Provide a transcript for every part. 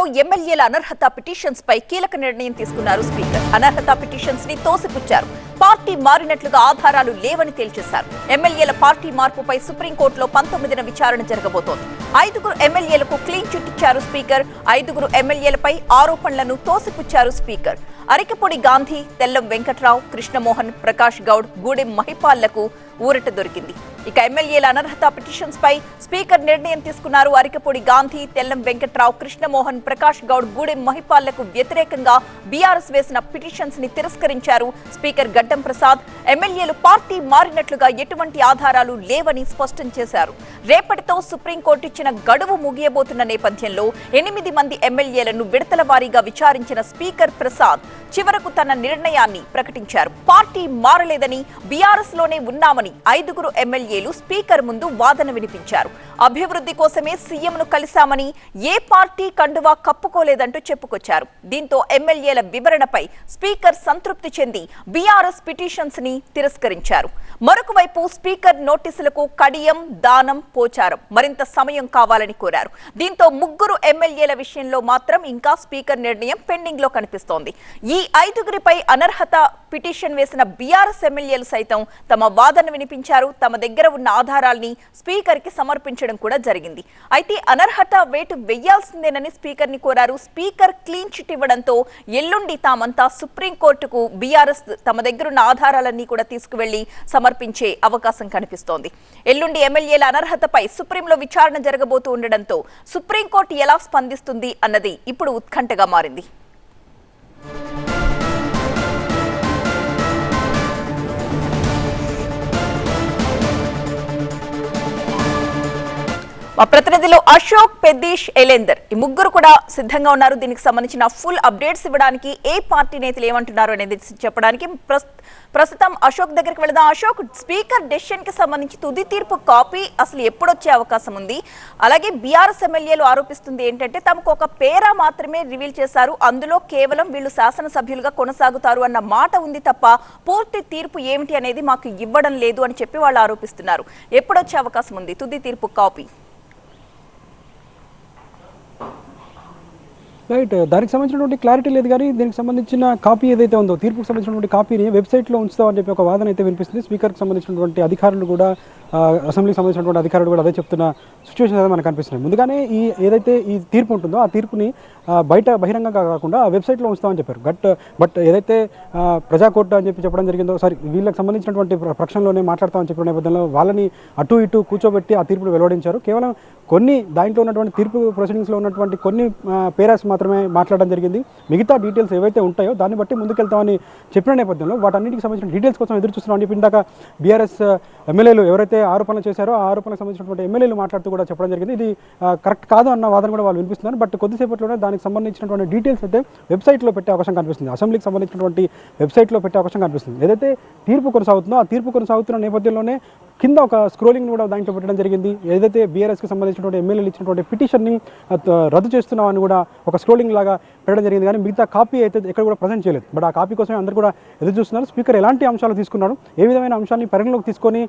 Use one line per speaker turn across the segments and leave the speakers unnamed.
లోక్సభలో ఎమ్మెల్యేల అనర్హత పిటిషన్స్ పై కీలక నిర్ణయం తీసుకున్నారు స్పీకర్. అనర్హత పిటిషన్స్ని తోసిపుచ్చారు. పార్టీ మారినట్లుగా ఆధారాలు లేవని తేల్చేశారు. ఎమ్మెల్యేల పార్టీ మార్పుపై సుప్రీంకోర్టులో పంతొమ్మిదిన విచారణ జరగబోతోంది. ఐదుగురు ఎమ్మెల్యేలకు క్లీన్ చిట్ ఇచ్చారు స్పీకర్. ఐదుగురు ఎమ్మెల్యేలపై ఆరోపణలను తోసిపుచ్చారు స్పీకర్. అరికపొడి గాంధీ తెల్లం వెంకట్రావు కృష్ణమోహన్ ప్రకాష్ గౌడ్ గూడెం మహిపాల్లకు ఊరట దొరికింది. ఇక ఎమ్మెల్యేల అనర్హత పిటిషన్స్ పై స్పీకర్ నిర్ణయం తీసుకున్నారు అరికపొడి గాంధీ తెల్లం వెంకట్రావు కృష్ణమోహన్ ప్రకాష్ గౌడ్ గూడెం మహిపాల్లకు వ్యతిరేకంగా బీఆర్ఎస్ వేసిన పిటిషన్స్ని తిరస్కరించారు స్పీకర్ గడ్డ ప్రసాద్ ఎమ్మెల్యేలు పార్టీ మారినట్లుగా ఎటువంటి ఆధారాలు లేవని స్పష్టం చేశారు. రేపటితో సుప్రీంకోర్టు ఇచ్చిన గడువు ముగియబోతున్న నేపథ్యంలో ఎనిమిది మంది ఎమ్మెల్యేలను విడతల వారీగా విచారించిన స్పీకర్ ప్రసాద్ చివరకు తన నిర్ణయాన్ని ప్రకటించారు. పార్టీ మారలేదని బీఆర్ఎస్లోనే ఉన్నామని ఐదుగురు ఎమ్మెల్యేలు స్పీకర్ ముందు వాదన వినిపించారు. అభివృద్ధి కోసమే సీఎంను కలిశామని ఏ పార్టీ కండువా కప్పుకోలేదంటూ చెప్పుకొచ్చారు. దీంతో ఎమ్మెల్యేల వివరణపై స్పీకర్ సంతృప్తి చెంది బీఆర్ఎస్ పిటిషన్స్ని తిరస్కరించారు. మరొక వైపు స్పీకర్ నోటీసులకు కడియం దానం పోచారం మరింత సమయం కావాలని కోరారు. దీంతో ముగ్గురు ఎమ్మెల్యేల విషయంలో మాత్రం ఇంకా స్పీకర్ నిర్ణయం పెండింగ్లో కనిపిస్తోంది. ఈ ఐదుగురిపై అనర్హత పిటిషన్ వేసిన బీఆర్ఎస్ ఎమ్మెల్యేలు సైతం తమ వాదన వినిపించారు. తమ దగ్గర ఉన్న ఆధారాల్ని స్పీకర్కి సమర్పించడం కూడా జరిగింది. అయితే అనర్హత వేటు వెయ్యాల్సిందేనని స్పీకర్ని కోరారు. స్పీకర్ క్లీన్ చిట్ ఇవ్వడంతో ఎల్లుండి తామంతా సుప్రీంకోర్టుకు బీఆర్ఎస్ తమ దగ్గరున్న ఆధారాలన్నీ కూడా తీసుకువెళ్ళి సమర్పించే అవకాశం కనిపిస్తోంది. ఎల్లుండి ఎమ్మెల్యేల అనర్హతపై సుప్రీంలో విచారణ జరగబోతూ ఉండడంతో సుప్రీంకోర్టు ఎలా స్పందిస్తుంది అన్నది ఇప్పుడు ఉత్కంఠగా మారింది. మా ప్రతినిధులు అశోక్ పెద్దీష్ ఎలేందర్. ఈ ముగ్గురు కూడా సిద్ధంగా ఉన్నారు. దీనికి సంబంధించిన ఫుల్ అప్డేట్స్ ఇవ్వడానికి ఏ పార్టీ నేతలు ఏమంటున్నారు అనేది చెప్పడానికి ప్రస్తుతం అశోక్ దగ్గరికి వెళదాం. అశోక్ స్పీకర్ డెసిషన్కి సంబంధించి తుది తీర్పు కాపీ అసలు ఎప్పుడు వచ్చే అవకాశం ఉంది? అలాగే బీఆర్ఎస్ ఎమ్మెల్యేలు ఆరోపిస్తుంది ఏంటంటే తమకు ఒక పేరా మాత్రమే రివీల్ చేశారు. అందులో కేవలం వీళ్ళు శాసనసభ్యులుగా కొనసాగుతారు అన్న మాట ఉంది తప్ప పూర్తి తీర్పు ఏమిటి అనేది మాకు ఇవ్వడం లేదు అని చెప్పి వాళ్ళు ఆరోపిస్తున్నారు. ఎప్పుడొచ్చే అవకాశం ఉంది? తుది తీర్పు కాపీ.
రైట్ దానికి సంబంధించినటువంటి క్లారిటీ లేదు కానీ దీనికి సంబంధించిన కాపీ ఏదైతే ఉందో తీర్పుకు సంబంధించినటువంటి కాపీని వెబ్సైట్లో ఉంచుతామని చెప్పి ఒక వాదన అయితే వినిపిస్తుంది. స్పీకర్కి సంబంధించినటువంటి అధికారులు కూడా అసెంబ్లీకి సంబంధించినటువంటి అధికారులు కూడా అదే చెప్తున్న సిచ్యువేషన్ అయితే మనకు కనిపిస్తుంది ముందుగానే ఈ ఏదైతే ఈ తీర్పు ఉంటుందో ఆ తీర్పుని బయట బహిరంగంగా కాకుండా ఆ వెబ్సైట్లో ఉంచుతామని చెప్పారు. బట్ బట్ ఏదైతే ప్రజాకోర్టు అని చెప్పి చెప్పడం జరిగిందో సారీ వీళ్ళకి సంబంధించినటువంటి ప్రక్షణలోనే మాట్లాడతామని చెప్పిన నేపథ్యంలో వాళ్ళని అటు ఇటు కూర్చోబెట్టి ఆ తీర్పును వెలువడించారు. కేవలం కొన్ని దాంట్లో ఉన్నటువంటి తీర్పు ప్రొసీడింగ్స్లో ఉన్నటువంటి కొన్ని పేరాస్ మాత్రమే మాట్లాడడం జరిగింది. మిగతా డీటెయిల్స్ ఏవైతే ఉంటాయో దాన్ని బట్టి ముందుకెళ్తామని చెప్పిన నేపథ్యంలో వాటన్నిటికి సంబంధించిన డీటెయిల్స్ కోసం ఎదురు చూస్తున్నాం. అని చెప్పి ఇందాక బీఆర్ఎస్ ఎమ్మెల్యేలు ఎవరైతే ఆరోపణలు చేశారో ఆ ఆరోపణలకు సంబంధించినటువంటి ఎమ్మెల్యేలు మాట్లాడుతూ కూడా చెప్పడం జరిగింది. ఇది కరెక్ట్ కాదు అన్న వాదన కూడా వాళ్ళు వినిపిస్తున్నారు. బట్ కొద్దిసేపట్లోనే దానికి సంబంధించినటువంటి డీటెయిల్స్ అయితే వెబ్సైట్లో పెట్టే అవకాశం కనిపిస్తుంది. అసెంబ్లీకి సంబంధించినటువంటి వెబ్సైట్లో పెట్టే అవకాశం కనిపిస్తుంది. ఏదైతే తీర్పు కొనసాగుతుందో ఆ తీర్పు కొనసాగుతున్న నేపథ్యంలోనే కింద ఒక స్క్రోలింగ్ కూడా దాంట్లో పెట్టడం జరిగింది. ఏదైతే బీఆర్ఎస్కి సంబంధించినటువంటి ఎమ్మెల్యేలు ఇచ్చినటువంటి పిటిషన్ని రద్దు చేస్తున్నామని కూడా ఒక స్క్రోలింగ్ లాగా పెట్టడం జరిగింది. కానీ మిగతా కాపీ అయితే ఎక్కడ కూడా ప్రజెంట్ చేయలేదు. బట్ ఆ కాపీ కోసమే అందరూ కూడా ఎదురు చూస్తున్నారు. స్పీకర్ ఎలాంటి అంశాలు తీసుకున్నారు? ఏ విధమైన అంశాన్ని పరిగణలోకి తీసుకొని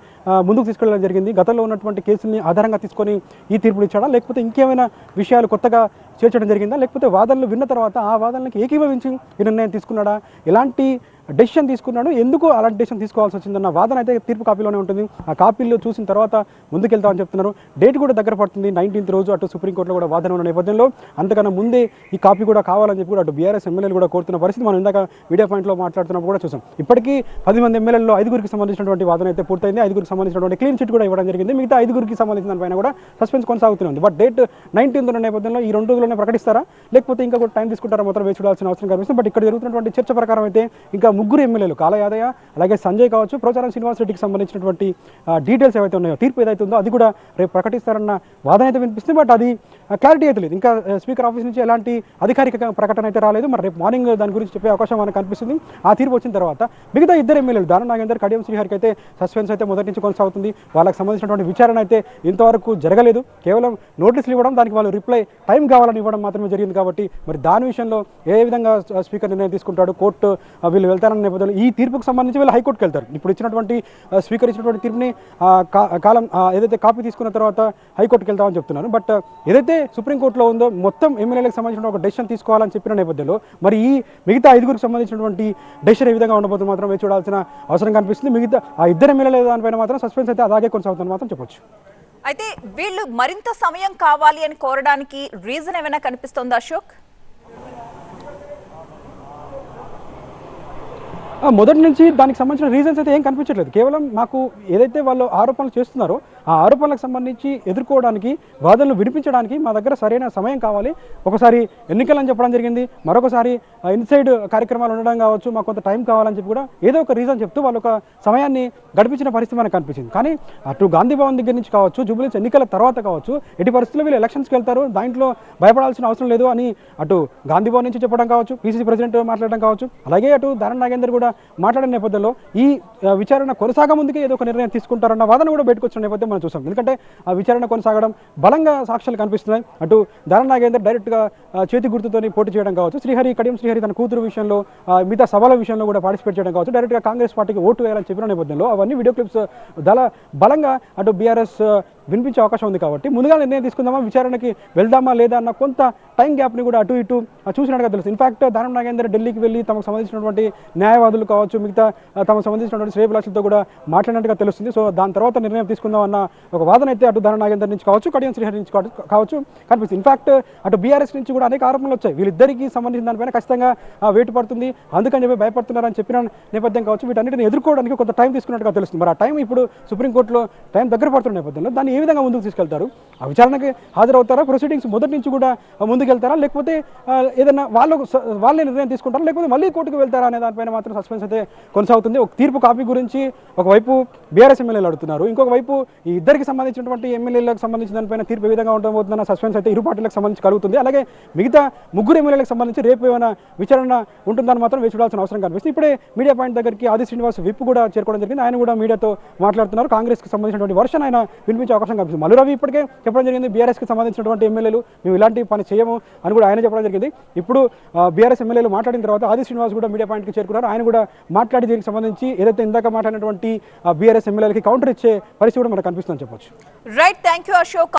ముందుకు తీసుకెళ్ళడం జరిగింది? గతంలో ఉన్నటువంటి కేసుల్ని ఆధారంగా తీసుకొని ఈ తీర్పులు ఇచ్చాడా? లేకపోతే ఇంకేమైనా విషయాలు కొత్తగా చేర్చడం జరిగిందా? లేకపోతే వాదనలు విన్న తర్వాత ఆ వాదనలకు ఏకీభవించి ఈ నిర్ణయం తీసుకున్నాడా? ఎలాంటి డెసిషన్ తీసుకున్నాడు. ఎందుకు అలాంటి డెసిషన్ తీసుకోవాల్సి వచ్చిందన్న వాదన అయితే తీర్పు కాపీలోనే ఉంటుంది. ఆ కాపీలో చూసిన తర్వాత ముందుకెళ్తామని చెప్తున్నారు. డేట్ కూడా దగ్గర పడుతుంది. నైన్టీన్త్ రోజు అటు సుప్రీంకోర్టులో కూడా వాదన ఉన్న నేపథ్యంలో అంతకన్నా ముందే ఈ కాపీ కూడా కావాలని చెప్పి కూడా అటు బీఆర్ఎస్ ఎమ్మెల్యేలు కూడా కోరుతున్న పరిస్థితి మనం ఇందాక మీడియా పాయింట్లో మాట్లాడుతున్నప్పుడు కూడా చూసాం. ఇప్పటికీ పది మంది ఎమ్మెల్యేల్లో ఐదుగురికి సంబంధించినటువంటి వాదన అయితే పూర్తయింది. ఐదుగురికి సంబంధించినటువంటి క్లీన్ చిట్ కూడా ఇవ్వడం జరిగింది. మిగతా ఐదుగురికి సంబంధించిన దానిపైన కూడా సస్పెన్స్ కొనసాగుతుంది బట్ డేట్ నైన్టీన్త్ ఉన్న నేపథ్యంలో ఈ రెండు రోజుల్లోనే ప్రకటిస్తారా? లేకపోతే ఇంకా కూడా టైం తీసుకుంటారా? మాత్రం వేచి చూడాల్సిన అవసరం కనిపిస్తుంది. బట్ ఇక్కడ జరుగుతున్నటువంటి చర్చ ప్రకారం అయితే ఇంకా ముగ్గురు ఎమ్మెల్యేలు కాలయాదయ్య అలాగే సంజయ్ కావచ్చు ప్రోచారం శ్రీనివాస్ రెడ్డికి సంబంధించినటువంటి డీటెయిల్స్ ఏవైతే ఉన్నాయో తీర్పు ఏదైతే ఉందో అది కూడా రేపు ప్రకటిస్తారన్న వాదన అయితే వినిపిస్తుంది. బట్ అది క్లారిటీ అయితే లేదు. ఇంకా స్పీకర్ ఆఫీస్ నుంచి ఎలాంటి అధికారిక ప్రకటన అయితే రాలేదు. మరి రేపు మార్నింగ్ దాని గురించి చెప్పే అవకాశం మనకు కనిపిస్తుంది. ఆ తీర్పు వచ్చిన తర్వాత మిగతా ఇద్దరు ఎమ్మెల్యేలు దాన నాగేందర్ కడియం శ్రీహరికి అయితే సస్పెన్స్ అయితే మొదటి నుంచి కొనసాగుతుంది. వాళ్ళకి సంబంధించినటువంటి విచారణ అయితే ఇంతవరకు జరగలేదు. కేవలం నోటీసులు ఇవ్వడం దానికి వాళ్ళు రిప్లై టైం కావాలని ఇవ్వడం మాత్రమే జరిగింది కాబట్టి మరి దాని విషయంలో ఏ విధంగా స్పీకర్ నిర్ణయం తీసుకుంటాడు? కోర్టు వీళ్ళు వెళ్తారు? విచారణ నేపథ్యంలో ఈ తీర్పుకు సంబంధించి వీళ్ళు హైకోర్టుకు వెళ్తారు. ఇప్పుడు ఇచ్చినటువంటి స్వీకరించినటువంటి తీర్పుని కాలం ఏదైతే కాపీ తీసుకున్న తర్వాత హైకోర్టుకు వెళ్తామని చెప్తున్నారు. బట్ ఏదైతే సుప్రీంకోర్టులో ఉందో మొత్తం ఎమ్మెల్యేలకు సంబంధించిన ఒక డెసిషన్ తీసుకోవాలని చెప్పిన నేపథ్యంలో మరి ఈ మిగతా ఐదుగురికి సంబంధించినటువంటి డెసిషన్ ఏ విధంగా ఉండబోతుంది మాత్రం వేచి చూడాల్సిన అవసరం కనిపిస్తుంది. మిగతా ఆ ఇద్దరు ఎమ్మెల్యేల దానిపైన మాత్రం సస్పెన్స్ అయితే అలాగే కొనసాగుతుంది మాత్రం చెప్పొచ్చు.
అయితే వీళ్ళు మరింత సమయం కావాలి అని కోరడానికి రీజన్ ఏమైనా కనిపిస్తుందా అశోక్?
మొదటి నుంచి దానికి సంబంధించిన రీజన్స్ అయితే ఏం కనిపించట్లేదు. కేవలం మాకు ఏదైతే వాళ్ళు ఆరోపణలు చేస్తున్నారో ఆ ఆరోపణలకు సంబంధించి ఎదుర్కోవడానికి వాదనలు వినిపించడానికి మా దగ్గర సరైన సమయం కావాలి. ఒకసారి ఎన్నికలని చెప్పడం జరిగింది. మరొకసారి ఇన్సైడ్ కార్యక్రమాలు ఉండడం కావచ్చు మాకు కొంత టైం కావాలని చెప్పి కూడా ఏదో ఒక రీజన్ చెప్తూ వాళ్ళు ఒక సమయాన్ని గడిపించిన పరిస్థితి మనకు కనిపించింది. కానీ అటు గాంధీ భవన్ దగ్గర నుంచి కావచ్చు జూబ్లీస్ ఎన్నికల తర్వాత కావచ్చు ఎట్టి పరిస్థితుల్లో వీళ్ళు ఎలక్షన్స్కి వెళ్తారు దాంట్లో భయపడాల్సిన అవసరం లేదు అని అటు గాంధీ భవన్ నుంచి చెప్పడం కావచ్చు పీసీసీ ప్రెసిడెంట్ మాట్లాడడం కావచ్చు అలాగే అటు ధరణ నాగేందర్ కూడా మాట్లాడిన నేపథ్యంలో ఈ విచారణ కొనసాగ ముందుకే ఏదో ఒక నిర్ణయం తీసుకుంటారన్న వాదన కూడా బయటకొచ్చిన నేపథ్యం మనం చూసాం. ఎందుకంటే ఆ విచారణ కొనసాగడం బలంగా సాక్ష్యాలు కనిపిస్తున్నాయి. అటు ధర నాగేందర్ డైరెక్ట్గా చేతి గుర్తుతోని పోటీ చేయడం కావచ్చు. శ్రీహరి కడియం శ్రీహరి తన కూతురు విషయంలో మిగతా సభల విషయంలో కూడా పార్టిసిపేట్ చేయడం కావచ్చు. డైరెక్ట్గా కాంగ్రెస్ పార్టీకి ఓటు వేయాలని చెప్పిన నేపథ్యంలో అవన్నీ వీడియో క్లిప్స్ దళ బలంగా అటు బీఆర్ఎస్ వినిపించే అవకాశం ఉంది కాబట్టి ముందుగా నిర్ణయం తీసుకుందామా? విచారణకి వెళ్దామా లేదా అన్న కొంత టైం గ్యాప్ని కూడా అటు ఇటు చూసినట్టుగా తెలుసు ఇన్ఫాక్ట్ దానం నాగేందర్ ఢిల్లీకి వెళ్ళి తమకు సంబంధించినటువంటి న్యాయవాదులు కావచ్చు మిగతా తమ తమకు సంబంధించినటువంటి శ్రేయభిలాషులతో కూడా మాట్లాడినట్టుగా తెలుస్తుంది. సో దాని తర్వాత నిర్ణయం తీసుకుందాం అన్న ఒక వాదన అయితే అటు ధన నాగేందర్ నుంచి కావచ్చు కడియం శ్రీహరి నుంచి కావచ్చు- కనిపిస్తుంది. ఇన్ఫాక్ట్ అటు బీఆర్ఎస్ నుంచి కూడా అనేక ఆరోపణలు వచ్చాయి. వీళ్ళిద్దరికీ సంబంధించిన దానిపైన ఖచ్చితంగా వేటు పడుతుంది. అందుకని చెప్పి భయపడుతున్నారని చెప్పిన నేపథ్యం కావచ్చు వీటన్నిటిని ఎదుర్కోవడానికి కొంత టైం తీసుకున్నట్టుగా తెలుస్తుంది. మరి ఆ టైం ఇప్పుడు సుప్రీంకోర్టులో టైం దగ్గర పడుతున్న నేపథ్యంలో దాన్ని ఏ విధంగా ముందుకు తీసుకెళ్తారు? ఆ విచారణకి హాజరవుతారా? ప్రొసీడింగ్స్ మొదటి నుంచి కూడా ముందుకెళ్తారా? లేకపోతే ఏదైనా వాళ్ళు వాళ్ళే నిర్ణయం తీసుకుంటారా? లేకపోతే మళ్ళీ కోర్టుకు వెళ్తారా అనే దానిపైన మాత్రం సస్పెన్స్ అయితే కొనసాగుతుంది. ఒక తీర్పు కాపీ గురించి ఒకవైపు బీఆర్ఎస్ ఎమ్మెల్యేలు అడుగుతున్నారు. ఇంకొక వైపు ఈ ఇద్దరికి సంబంధించినటువంటి ఎమ్మెల్యేలకు సంబంధించిన దానిపైన తీర్పు ఏ విధంగా ఉండబోతుందన్న సస్పెన్స్ అయితే ఇరు పార్టీలకు సంబంధించి కలుగుతుంది. అలాగే మిగతా ముగ్గురు ఎమ్మెల్యేలకు సంబంధించి రేపు ఏమైనా విచారణ ఉంటుందని మాత్రం వేచి చూడాల్సిన అవసరం కనిపిస్తుంది. ఇప్పుడే మీడియా పాయింట్ దగ్గరికి ఆది శ్రీనివాస్ విప్ కూడా చేరుకోవడం జరిగింది. ఆయన కూడా మీడియాతో మాట్లాడుతున్నారు. కాంగ్రెస్కి సంబంధించినటువంటి వర్షన్ ఆయన వినిపించే అవకాశం కనిపిస్తుంది. మల్లు రవి ఇప్పటికే చెప్పడం జరిగింది బీఆర్ఎస్కి సంబంధించినటువంటి ఎమ్మెల్యేలు మేము ఇలాంటి పని చేయము అని కూడా ఆయన చెప్పడం జరిగింది. ఇప్పుడు బీఆర్ఎస్ ఎమ్మెల్యేలు మాట్లాడిన తర్వాత ఆది శ్రీనివాస్ కూడా మీడియా పాయింట్కి చేరుకున్నారు. ఆయన కూడా మాట్లాడి దీనికి సంబంధించి ఏదైతే ఇందాక మాట్లాడినటువంటి బీఆర్ఎస్ ఎమ్మెల్యేలకి కౌంటర్ ఇచ్చే పరిస్థితి కూడా మనకు కనిపిస్తుందని చెప్పొచ్చు.
Right thank you Ashok